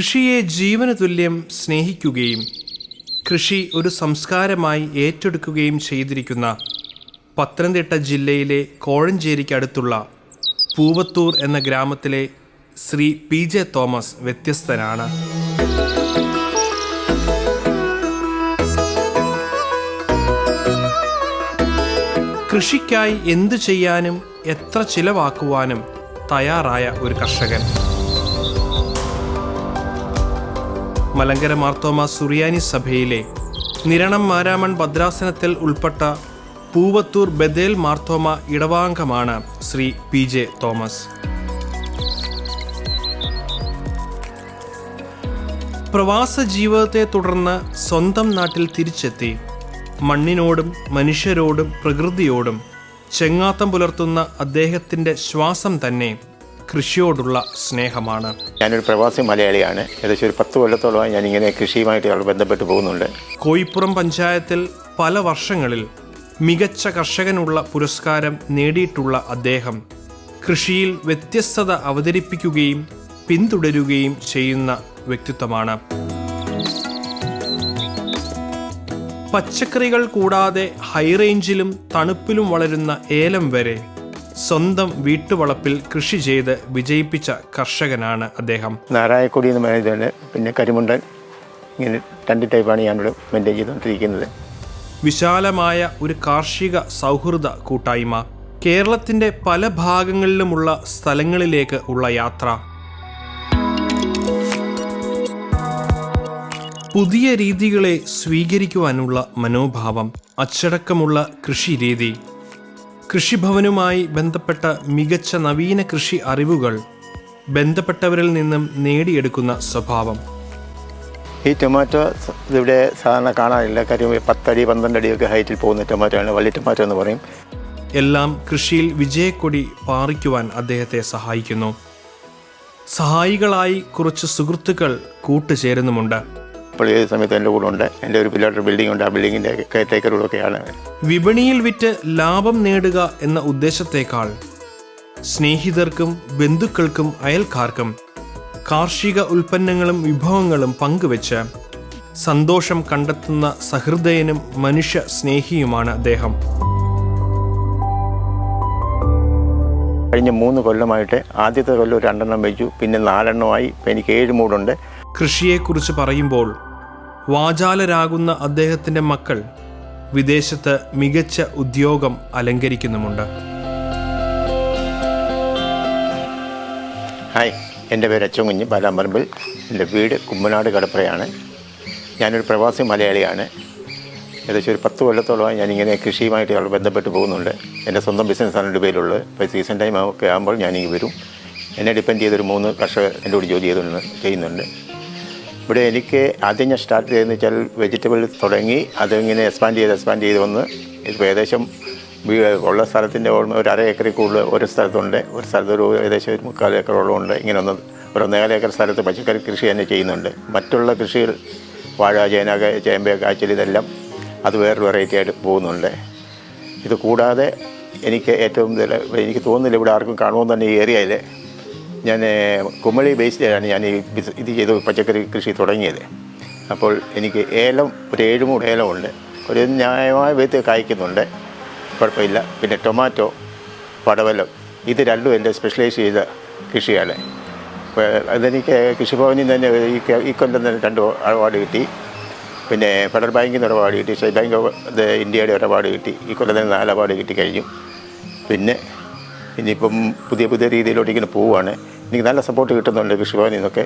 കൃഷിയെ ജീവന തുല്യം സ്നേഹിക്കുകയും കൃഷി ഒരു സംസ്കാരമായി ഏറ്റെടുക്കുകയും ചെയ്തിരിക്കുന്ന പത്തനംതിട്ട ജില്ലയിലെ കോഴഞ്ചേരിക്കടുത്തുള്ള പൂവത്തൂർ എന്ന ഗ്രാമത്തിലെ ശ്രീ പി ജെ തോമസ് വ്യത്യസ്തനാണ്. കൃഷിക്കായി എന്തു ചെയ്യാനും എത്ര ചിലവാക്കുവാനും തയ്യാറായ ഒരു കർഷകൻ. മലങ്കര മാർത്തോമ സുറിയാനി സഭയിലെ നിരണം മാരാമൺ ഭദ്രാസനത്തിൽ ഉൾപ്പെട്ട പൂവത്തൂർ ബദേൽ മാർത്തോമ ഇടവാംഗമാണ് ശ്രീ പി ജെ തോമസ്. പ്രവാസ ജീവിതത്തെ തുടർന്ന് സ്വന്തം നാട്ടിൽ തിരിച്ചെത്തി. മണ്ണിനോടും മനുഷ്യരോടും പ്രകൃതിയോടും ചെങ്ങാത്തം പുലർത്തുന്ന അദ്ദേഹത്തിന്റെ ശ്വാസം തന്നെ കൃഷിയോടുള്ള സ്നേഹമാണ്. ഞാനൊരു പ്രവാസി മലയാളിയാണ്. ഏകദേശം ഒരു പത്ത് കൊല്ലത്തോളമായി ഞാൻ ഇങ്ങനെ കൃഷിയുമായിട്ട് ബന്ധപ്പെട്ട് പോകുന്നുണ്ട്. കോയിപ്പുറം പഞ്ചായത്തിൽ പല വർഷങ്ങളിൽ മികച്ച കർഷകനുള്ള പുരസ്കാരം നേടിയിട്ടുള്ള അദ്ദേഹം കൃഷിയിൽ വ്യത്യസ്തത അവതരിപ്പിക്കുകയും പിന്തുടരുകയും ചെയ്യുന്ന വ്യക്തിത്വമാണ്. പച്ചക്കറികൾ കൂടാതെ ഹൈറേഞ്ചിലും തണുപ്പിലും വളരുന്ന ഏലം വരെ സ്വന്തം വീട്ടുവളപ്പിൽ കൃഷി ചെയ്ത് വിജയിപ്പിച്ച കർഷകനാണ് അദ്ദേഹം. നാരായക്കൊടി എന്ന് പറയുന്നത് പിന്നെ കരിമുണ്ടൻ ഇങ്ങനെ രണ്ട് ടൈപ്പാണ് ഞാനിവിടെ മെയിന്റെയിൻ ചെയ്തുകൊണ്ടിരിക്കുന്നത്. വിശാലമായ ഒരു കാർഷിക സൗഹൃദ കൂട്ടായ്മ കേരളത്തിന്റെ പല ഭാഗങ്ങളിലുമുള്ള സ്ഥലങ്ങളിലേക്ക് ഉള്ള യാത്ര. പുതിയ രീതികളെ സ്വീകരിക്കുവാനുള്ള മനോഭാവം അച്ചടക്കമുള്ള കൃഷിരീതി കൃഷിഭവനുമായി ബന്ധപ്പെട്ട മികച്ച നവീന കൃഷി അറിവുകൾ ബന്ധപ്പെട്ടവരിൽ നിന്നും നേടിയെടുക്കുന്ന സ്വഭാവം. ഈ ടൊമാറ്റോ ഇവിടെ സാധാരണ കാണാറില്ല കാര്യം പത്തടി പന്ത്രണ്ട് അടിയൊക്കെ ഹൈറ്റിൽ പോകുന്ന ടൊമാറ്റോ ആണ്. വള്ളി ടൊമാറ്റോ എന്ന് പറയും. എല്ലാം കൃഷിയിൽ വിജയക്കൊടി പാറിക്കുവാൻ അദ്ദേഹത്തെ സഹായിക്കുന്നു. സഹായികളായി കുറച്ച് സുഹൃത്തുക്കൾ കൂട്ടുചേരുന്നുമുണ്ട്. ഇപ്പോൾ ഏത് സമയത്ത് എന്റെ കൂടെ ഉണ്ട്. എന്റെ ഒരു പിള്ളേരുടെ ബിൽഡിംഗ് ഉണ്ട്. ആ ബിൽഡിങ്ങിന്റെ കെയർടേക്കറുകളൊക്കെയാണ് വിപണിയിൽ വിറ്റ് ലാഭം നേടുക എന്ന ഉദ്ദേശത്തേക്കാൾ സ്നേഹിതർക്കും ബന്ധുക്കൾക്കും അയൽക്കാർക്കും കാർഷിക ഉൽപ്പന്നങ്ങളും വിഭവങ്ങളും പങ്കുവെച്ച് സന്തോഷം കണ്ടെത്തുന്ന സഹൃദയനും മനുഷ്യ സ്നേഹിയുമാണ് അദ്ദേഹം. കഴിഞ്ഞ മൂന്ന് കൊല്ലമായിട്ട് ആദ്യത്തെ കൊല്ലം രണ്ടെണ്ണം വെച്ചു. പിന്നെ നാലെണ്ണമായി. എനിക്ക് ഏഴ് മൂടുണ്ട്. കൃഷിയെക്കുറിച്ച് പറയുമ്പോൾ വാചാലരാകുന്ന അദ്ദേഹത്തിന്റെ മക്കൾ വിദേശത്ത് മികച്ച ഉദ്യോഗം അലങ്കരിക്കുന്നുമുണ്ട്. ഹായ് എന്റെ പേര് അച്ചൻകുഞ്ഞ് ബാലാമ്പറമ്പിൽ. എന്റെ വീട് കുമ്മനാട് കടപ്പുറയാണ്. ഞാനൊരു പ്രവാസി മലയാളിയാണ്. ഏകദേശം ഒരു പത്ത് കൊല്ലത്തോളമായി ഞാനിങ്ങനെ കൃഷിയുമായിട്ട് ബന്ധപ്പെട്ട് പോകുന്നുണ്ട്. എന്റെ സ്വന്തം ബിസിനസ്സാണ് പേരുള്ളത് ഇപ്പോൾ സീസൺ ടൈം ഒക്കെ ആകുമ്പോൾ ഞാനിങ്ങ് വരും. എന്നെ ഡിപ്പെൻഡ് ചെയ്തൊരു മൂന്ന് കർഷകർ എന്റെ കൂടി ജോലി ചെയ്തുകൊണ്ട് ചെയ്യുന്നുണ്ട്. ഇവിടെ എനിക്ക് ആദ്യം ഞാൻ സ്റ്റാർട്ട് ചെയ്തതെന്ന് വെച്ചാൽ വെജിറ്റബിൾ തുടങ്ങി അതിങ്ങനെ എക്സ്പാൻഡ് ചെയ്ത് എക്സ്പാൻഡ് ചെയ്ത് വന്ന് ഇപ്പോൾ ഏകദേശം ഉള്ള സ്ഥലത്തിന്റെ ഓർമ്മ ഒരു അര ഏക്കറിൽ കൂടുതൽ ഒരു സ്ഥലത്തുണ്ട്. ഒരു സ്ഥലത്ത് ഒരു ഏകദേശം ഒരു മുക്കാൽ ഏക്കറോളം ഉണ്ട്. ഇങ്ങനെ ഒന്ന് ഒരു ഒന്നേകാല ഏക്കർ സ്ഥലത്ത് പച്ചക്കറി കൃഷി തന്നെ ചെയ്യുന്നുണ്ട്. മറ്റുള്ള കൃഷികൾ വാഴ ചേന ചേമ്പ കാച്ചിൽ ഇതെല്ലാം അത് വേറൊരു വെറൈറ്റി ആയിട്ട് പോകുന്നുണ്ട്. ഇത് കൂടാതെ എനിക്ക് ഏറ്റവും എനിക്ക് തോന്നുന്നില്ല ഇവിടെ ആർക്കും കാണുമെന്ന് തന്നെ ഈ ഏരിയയിൽ ഞാൻ കുമളി ബേസ്ഡിലാണ് ഞാൻ ഈ ഇത് ചെയ്ത് പച്ചക്കറി കൃഷി തുടങ്ങിയത്. അപ്പോൾ എനിക്ക് ഏലം ഒരു ഏഴ് മൂട് ഏലമുണ്ട്. ഒരു ന്യായമായ വിധത്തിൽ കായ്ക്കുന്നുണ്ട്. കുഴപ്പമില്ല. പിന്നെ ടൊമാറ്റോ പടവലം ഇത് രണ്ടും എന്റെ സ്പെഷ്യലൈസ് ചെയ്ത കൃഷിയാണ്. അതെനിക്ക് കൃഷിഭവനിൽ നിന്ന് തന്നെ ഈ കൊല്ലം തന്നെ രണ്ട് അവാർഡ് കിട്ടി. പിന്നെ ഫെഡറൽ ബാങ്കിൽ നിന്ന് ഒരു അവാർഡ് കിട്ടി. സ്റ്റേറ്റ് ബാങ്ക് ഓഫ് ഇന്ത്യയുടെ ഒരു അവാർഡ് കിട്ടി. ഈ കൊല്ലം തന്നെ നാല് അവാർഡ് കിട്ടി കഴിഞ്ഞു. പിന്നെ ഇനിയിപ്പം പുതിയ പുതിയ രീതിയിലോട്ട് ഇങ്ങനെ പോവുകയാണ് എനിക്ക് നല്ല സപ്പോർട്ട് കിട്ടുന്നുണ്ട് കൃഷിഭവനിൽ നിന്നൊക്കെ.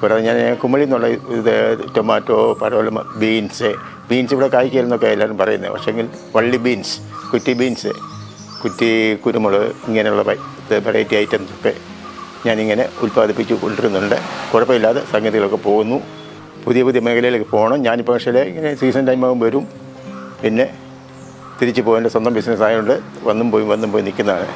കൂടാതെ ഞാൻ കുമളി എന്നുള്ള ഇത് ടൊമാറ്റോ പടവലം ബീൻസ് ബീൻസ് ഇവിടെ കായ്ക്കലെന്നൊക്കെ എല്ലാവരും പറയുന്നത്. പക്ഷേങ്കിൽ വള്ളി ബീൻസ് കുറ്റി ബീൻസ് കുറ്റി കുരുമുളക് ഇങ്ങനെയുള്ള വെറൈറ്റി ഐറ്റംസ് ഒക്കെ ഞാനിങ്ങനെ ഉൽപ്പാദിപ്പിച്ച് കൊണ്ടിരുന്നുണ്ട്. കുഴപ്പമില്ലാതെ സംഗതികളൊക്കെ പോകുന്നു. പുതിയ പുതിയ മേഖലയിലേക്ക് പോകണം. ഞാനിപ്പോൾ പക്ഷേ ഇങ്ങനെ സീസൺ ടൈം ആകുമ്പോൾ വരും. പിന്നെ തിരിച്ചു പോകാൻ സ്വന്തം ബിസിനസ് ആയതുകൊണ്ട് വന്നും പോയി വന്നും പോയി നിൽക്കുന്നതാണ്.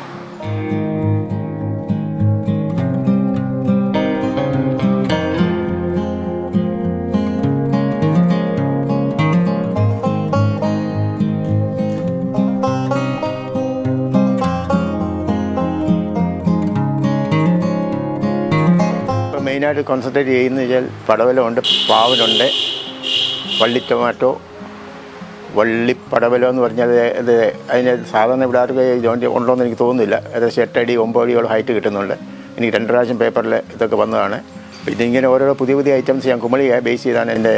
മെയിനായിട്ട് കോൺസെൻട്രേറ്റ് ചെയ്യുന്നത് വെച്ചാൽ പടവലമുണ്ട് പാവലുണ്ട് വള്ളി ടൊമാറ്റോ വള്ളിപ്പടവലം എന്ന് പറഞ്ഞാൽ ഇത് അതിന് സാധാരണ ഇവിടെ ആർക്ക് ജോയിന്റ് ഉണ്ടോയെന്ന് എനിക്ക് തോന്നുന്നില്ല. ഏകദേശം എട്ടടി ഒമ്പത് അടിയോളം ഹൈറ്റ് കിട്ടുന്നുണ്ട്. എനിക്ക് രണ്ട് പ്രാവശ്യം പേപ്പറിൽ ഇതൊക്കെ വന്നതാണ്. പിന്നെ ഇങ്ങനെ ഓരോരോ പുതിയ പുതിയ ഐറ്റംസ് ഞാൻ കുമളിയെ ബേസ് ചെയ്താണ് എന്റെ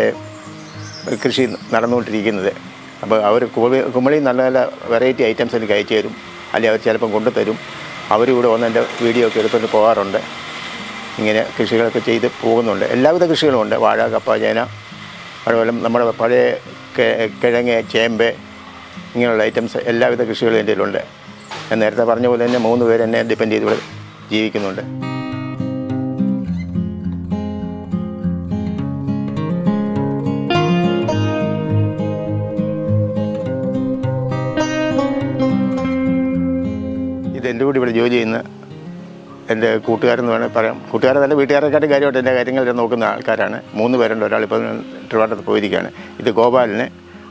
കൃഷി നടന്നുകൊണ്ടിരിക്കുന്നത്. അപ്പോൾ അവർ കുമളി കുമളി നല്ല നല്ല വെറൈറ്റി ഐറ്റംസ് എനിക്ക് അയച്ചു തരും. അല്ലെങ്കിൽ അവർ ചിലപ്പം കൊണ്ടുതരും. അവരും ഇവിടെ വന്ന് എന്റെ വീഡിയോ ഒക്കെ എടുത്തുകൊണ്ട് പോകാറുണ്ട്. ഇങ്ങനെ കൃഷികളൊക്കെ ചെയ്ത് പോകുന്നുണ്ട്. എല്ലാവിധ കൃഷികളും ഉണ്ട്. വാഴ കപ്പ ചേന അതുപോലെ നമ്മുടെ പഴയ കിഴങ്ങ് ചേമ്പ് ഇങ്ങനെയുള്ള ഐറ്റംസ് എല്ലാവിധ കൃഷികളും എന്റെ കയ്യിലുണ്ട്. ഞാൻ നേരത്തെ പറഞ്ഞ പോലെ തന്നെ മൂന്ന് പേര് എന്നെ ഡിപ്പെൻഡ് ചെയ്ത് ഇവിടെ ജീവിക്കുന്നുണ്ട്. ഇതെന്റെ കൂടി ഇവിടെ ജോലി ചെയ്യുന്ന എന്റെ കൂട്ടുകാരെന്ന് വേണമെങ്കിൽ പറയാം. കൂട്ടുകാരെ തന്നെ വീട്ടുകാരെക്കാട്ടും കാര്യമായിട്ട് എന്റെ കാര്യങ്ങളെല്ലാം നോക്കുന്ന ആൾക്കാരാണ്. മൂന്ന് പേരുണ്ട്. ഒരാളിപ്പോൾ ട്രിവാണ്ടത്ത് പോയിരിക്കുകയാണ്. ഇത് ഗോപാലിന്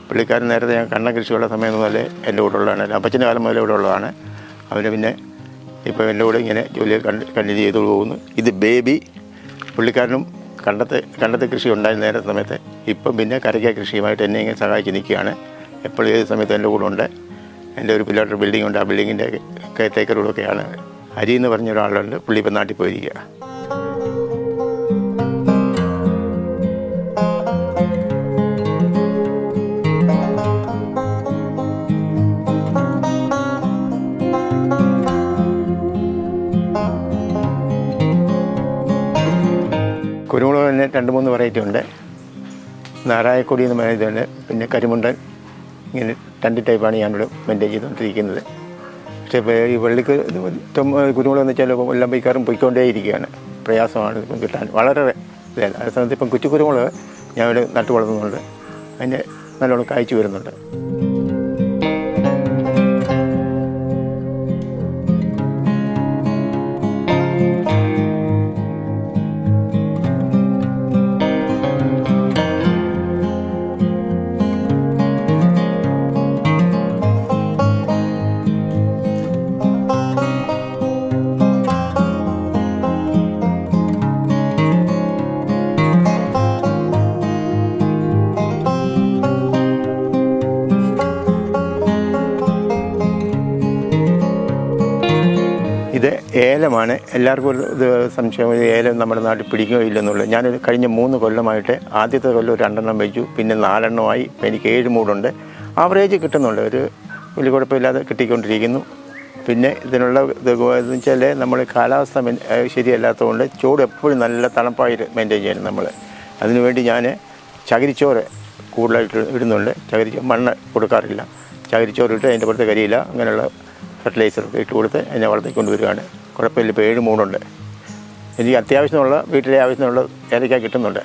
പുള്ളിക്കാരൻ നേരത്തെ ഞാൻ കണ്ണ കൃഷിയുള്ള സമയം മുതൽ എന്റെ കൂടെ ഉള്ളതാണ്. അപ്പച്ചന്റെ കാലം മുതലേ ഇവിടെ ഉള്ളതാണ്. അവന് പിന്നെ ഇപ്പോൾ എന്റെ കൂടെ ഇങ്ങനെ ജോലി കണ്ടിന്യൂ ചെയ്തു പോകുന്നു. ഇത് ബേബി പുള്ളിക്കാരനും കണ്ടത്തെ കണ്ടത്തെ കൃഷി ഉണ്ടായിരുന്ന നേരത്തെ സമയത്ത്. ഇപ്പം പിന്നെ കരയ്ക്ക കൃഷിയുമായിട്ട് എന്നെ ഇങ്ങനെ സഹായിച്ച് നിൽക്കുകയാണ്. എപ്പോഴും ഏത് സമയത്ത് എന്റെ കൂടെ ഉണ്ട്. എന്റെ ഒരു പിള്ളേരുടെ ബിൽഡിംഗ് ഉണ്ട്. ആ ബിൽഡിങ്ങിന്റെ കയറ്റേക്കറോടൊക്കെയാണ് ഹരി എന്ന് പറഞ്ഞ ഒരാളുണ്ട്. പുള്ളി ഇപ്പം നാട്ടിൽ പോയിരിക്കുക കുരുമുളക് തന്നെ രണ്ട് മൂന്ന് വെറൈറ്റി ഉണ്ട്. നാരായക്കൊടി എന്ന് പറയുന്നത് പിന്നെ കരിമുണ്ടൻ ഇങ്ങനെ രണ്ട് ടൈപ്പാണ് ഞാനിവിടെ മെയിന്റെയിൻ ചെയ്തുകൊണ്ടിരിക്കുന്നത്. പക്ഷേ ഈ വെള്ളിക്ക് കുരുമുളക് എന്ന് വെച്ചാൽ എല്ലാം പൊയ്ക്കാറും പൊയ്ക്കൊണ്ടേ ഇരിക്കുകയാണ്. പ്രയാസമാണ് ഇപ്പം കിട്ടാൻ. വളരെ ഇതല്ല. അതേ സമയത്ത് ഇപ്പം കുറ്റി കുരുമുളക് ഞാൻ ഇവിടെ നട്ടു വളർത്തുന്നുണ്ട്. അതിന് നല്ലോണം കായ്ച്ചു വരുന്നുണ്ട്. ഇത് ഏലമാണ്. എല്ലാവർക്കും ഒരു ഇത് സംശയം ഇത് ഏലം നമ്മുടെ നാട്ടിൽ പിടിക്കുകയോ ഇല്ലെന്നുള്ളത്. ഞാൻ കഴിഞ്ഞ മൂന്ന് കൊല്ലമായിട്ട് ആദ്യത്തെ കൊല്ലം രണ്ടെണ്ണം വെച്ചു പിന്നെ നാലെണ്ണമായി എനിക്ക് ഏഴ് മൂടുണ്ട്. ആവറേജ് കിട്ടുന്നുണ്ട്. ഒരു വലിയ കുഴപ്പമില്ലാതെ കിട്ടിക്കൊണ്ടിരിക്കുന്നു. പിന്നെ ഇതിനുള്ള ഇത് വെച്ചാൽ നമ്മൾ കാലാവസ്ഥ ശരിയല്ലാത്തതുകൊണ്ട് ചൂട് എപ്പോഴും നല്ല തണുപ്പായിട്ട് മെയിന്റെയിൻ ചെയ്യണം നമ്മൾ അതിനുവേണ്ടി ഞാൻ ചകിരിച്ചോറ് കൂടുതലായിട്ട് ഇടുന്നുണ്ട്. ചകിരി മണ്ണ് കൊടുക്കാറില്ല. ചകിരിച്ചോറ് ഇട്ട് അതിന്റെ പുറത്ത് കരിയില്ല അങ്ങനെയുള്ള ഫെർട്ടിലൈസറൊക്കെ ഇട്ട് കൊടുത്ത് എന്നെ വളർത്തിക്കൊണ്ട് വരികയാണ് കുഴപ്പമില്ല ഇപ്പോൾ ഏഴ് മൂന്നുണ്ട് എനിക്ക് അത്യാവശ്യമുള്ള വീട്ടിലെ ആവശ്യത്തിനുള്ള ഏലക്ക കിട്ടുന്നുണ്ട്.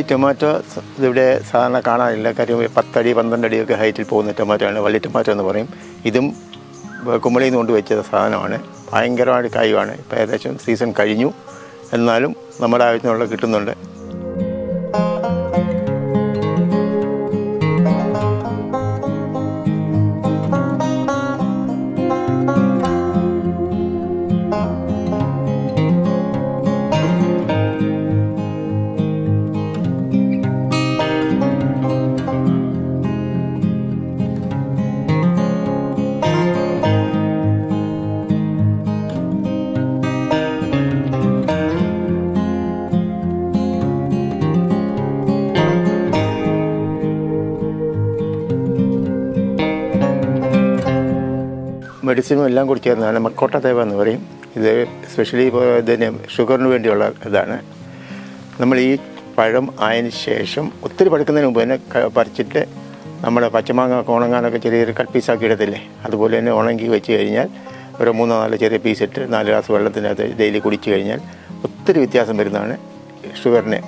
ഈ ടൊമാറ്റോ ഇവിടെ സാധാരണ കാണാനില്ല കാര്യം പത്തടി പന്ത്രണ്ട് അടിയൊക്കെ ഹൈറ്റിൽ പോകുന്ന ടൊമാറ്റോ ആണ്. വള്ളി ടൊമാറ്റോ എന്ന് പറയും. ഇതും കുമ്പളിയിൽ നിന്ന് കൊണ്ട് വെച്ച സാധനമാണ്. ഭയങ്കരമായിട്ട് കായുമാണ് ഇപ്പോൾ ഏകദേശം സീസൺ കഴിഞ്ഞു. എന്നാലും നമ്മുടെ ആവശ്യത്തിനുള്ള കിട്ടുന്നുണ്ട്. മെഡിസിനും എല്ലാം കൂടി ചേർന്നതാണ് മക്കോട്ട തേവ എന്ന് പറയും. ഇത് സ്പെഷ്യലി ഇതിന് ഷുഗറിന് വേണ്ടിയുള്ള ഇതാണ്. നമ്മൾ ഈ പഴം ആയതിന് ശേഷം ഒത്തിരി പഴുക്കുന്നതിന് മുമ്പ് തന്നെ പറിച്ചിട്ട് നമ്മുടെ പച്ചമാങ്ങ ഉണങ്ങാനൊക്കെ ചെറിയൊരു കട്ട് പീസാക്കി ഇടത്തില്ലേ? അതുപോലെ തന്നെ ഉണങ്ങി വെച്ച് കഴിഞ്ഞാൽ ഒരു മൂന്നോ നാല് ചെറിയ പീസ് ഇട്ട് നാല് ഗ്ലാസ് വെള്ളത്തിനകത്ത് ഡെയിലി കുടിച്ചു കഴിഞ്ഞാൽ ഒത്തിരി വ്യത്യാസം വരുന്നതാണ് ഷുഗറിന്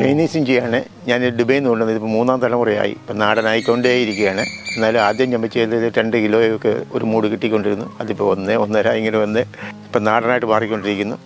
ചൈനീസ് ഇഞ്ചിയാണ് ഞാൻ ദുബൈയിൽ നിന്ന് കൊണ്ടുവന്നത്. ഇപ്പോൾ മൂന്നാം തലമുറയായി. ഇപ്പം നാടനായിക്കൊണ്ടേയിരിക്കുകയാണ്. എന്നാലും ആദ്യം ഞാൻ ചെയ്തത് രണ്ട് കിലോയൊക്കെ ഒരു മൂട് കിട്ടിക്കൊണ്ടിരുന്നു. അതിപ്പോൾ ഒന്ന് ഒന്നര ഇങ്ങനെ വന്ന് ഇപ്പം നാടനായിട്ട് മാറിക്കൊണ്ടിരിക്കുന്നു.